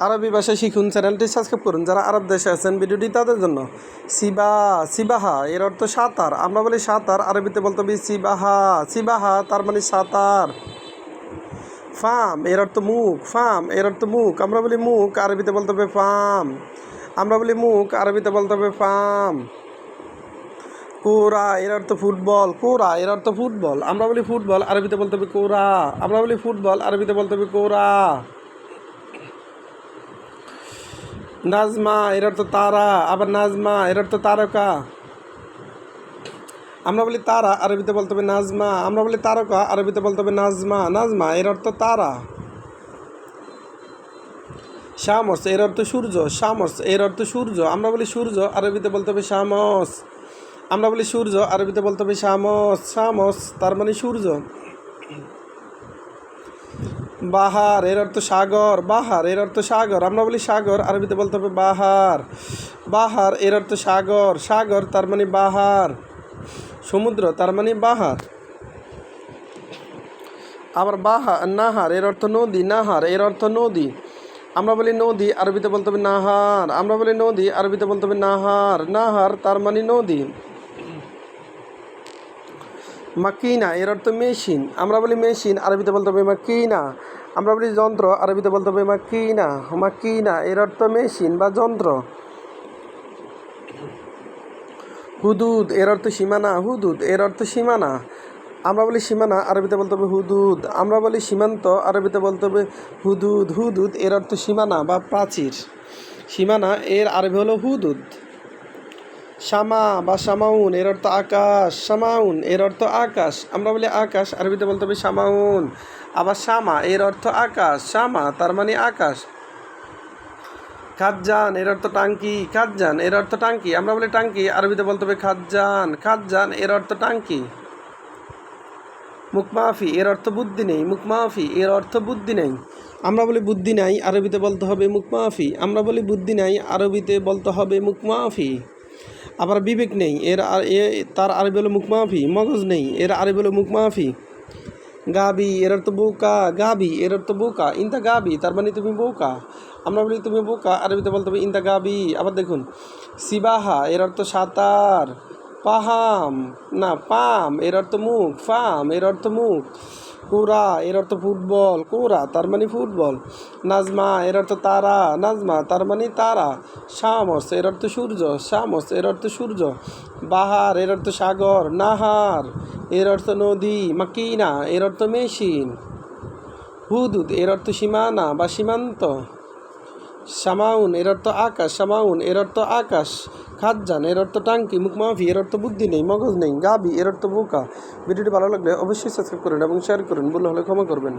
আরবি ভাষা শিখুন চ্যানেলটি সাবস্ক্রাইব করুন। যারা আরব দেশে আছেন, ভিডিওটি তাদের জন্য। সিবা, সিবাহা, এর অর্থ সাঁতার। আমরা বলি সাঁতার, আরবিতে বলতে হবে সিবাহা। সিবাহা, তার মানে সাঁতার। ফাম, এর অর্থ মুখ। ফাম, এর অর্থ মুখ। আমরা বলি মুখ, আরবিতে বলতে হবে ফাম। আমরা বলি মুখ, আরবিতে বলতে হবে ফাম। কোরা, এর অর্থ ফুটবল। কোরা, এর অর্থ ফুটবল। আমরা বলি ফুটবল, আরবিতে বলতে হবে কোরা। আমরা বলি ফুটবল, আরবিতে বলতে হবে কোরা। নাজমা, এর অর্থ তারা, আবার নাজমা, এর অর্থ তারকা। আমরা বলি তারা, আরবিতে বলতে হবে নাজমা। আমরা বলি তারকা, আরবিতে বলতে হবে নাজমা। নাজমা, এর অর্থ তারা। শামস, এর অর্থ সূর্য। শামস, এর অর্থ সূর্য। আমরা বলি সূর্য, আরবিতে বলতে হবে শামস। আমরা বলি সূর্য, আরবিতে বলতে হবে শামস। শামস, তার মানে সূর্য। বাহার, এর অর্থ সাগর, বাহার, এর অর্থ সাগর। আমরা বলি সাগর, আরবিতে বলতে হবে বাহার। বাহার, এর অর্থ সাগর। সাগর, তার মানে বাহার। সমুদ্র, তার মানে বাহার। আবার বাহা নাহার, এর অর্থ নদী, নাহার, এর অর্থ নদী। আমরা বলি নদী, আরবিতে বলতে হবে নাহার। আমরা বলি নদী, আরবিতে বলতে হবে নাহার। নাহার, তার মানে নদী। মাকিনা, এর অর্থ মেশিন। আমরা বলি মেশিন, আরবিতে বলতে হবে মাকিনা। আমরা বলি যন্ত্র, আরবিতে বলতে হবে মাকিনা। মাকিনা, এর অর্থ মেশিন বা যন্ত্র। হুদুদ, এর অর্থ সীমানা। হুদুদ, এর অর্থ সীমানা। আমরা বলি সীমানা, আরবিতে বলতে হবে হুদুদ। আমরা বলি সীমান্ত, আরবিতে বলতে হবে হুদুদ। হুদুদ, এর অর্থ সীমানা বা প্রাচীর। সীমানা, এর আরবি হলো হুদুদ। শামা বা শামাউন, এর অর্থ আকাশ। শামাউন, এর অর্থ আকাশ। আমরা বলি আকাশ, আরবিতে বলতে হবে শামাউন। আবার শামা, এর অর্থ আকাশ। শামা, তার মানে আকাশ। খাজ্জান, এর অর্থ টাঙ্কি। খাজ্জান, এর অর্থ টাঙ্কি। আমরা বলি টাঙ্কি, আরবিতে বলতে হবে খাজ্জান। খাজ্জান, এর অর্থ টাঙ্কি। মুখমাফি, এর অর্থ বুদ্ধি নেই। মুখমাফি, এর অর্থ বুদ্ধি নেই। আমরা বলি বুদ্ধি নাই, আরবিতে বলতে হবে মুখমাফি। আমরা বলি বুদ্ধি নাই, আরবিতে বলতে হবে মুখমাফি। আবার বিবেক নেই, এর আর এ, তার আরবি হলো মুখমাফি মগজ নেই, এর আরবি হলো মুখমাফি গাবি, এর অর্থ বোকা, গাবি, এর অর্থ বোকা, ইন্তা গাবি, তার মানে তুমি বোকা। আমরা বলি তুমি বোকা, আরবিতে বলতে হবে ইন্তা গাবি। আবার দেখুন, সিবাহা, এর অর্থ সাঁতার, পাহাম, না, পাম, এর অর্থ মুখ, ফাম, এর অর্থ মুখ। কুরা, এর অর্থ ফুটবল, কুরা, তার মানে ফুটবল। নাজমা, এর অর্থ তারা, নাজমা, তার মানে তারা। শামস, এর অর্থ সূর্য, শামস, এর অর্থ সূর্য। বাহার, এর অর্থ সাগর। নাহার, এর অর্থ নদী। মাকিনা, এর অর্থ মেশিন। হুদুদ, এর অর্থ সীমানা বা সীমান্ত। সামাউন, এর অর্থ আকাশ, সামাউন, এর অর্থ আকাশ, খাজ্জান, এর অর্থ টাঙ্কি মুখমাফি এর অর্থ বুদ্ধি নেই, মগজ নেই, গাবি, এর অর্থ বোকা। ভিডিওটি ভালো লাগলে অবশ্যই সাবস্ক্রাইব করুন এবং শেয়ার করুন বলে হলে ক্ষমা করবেন।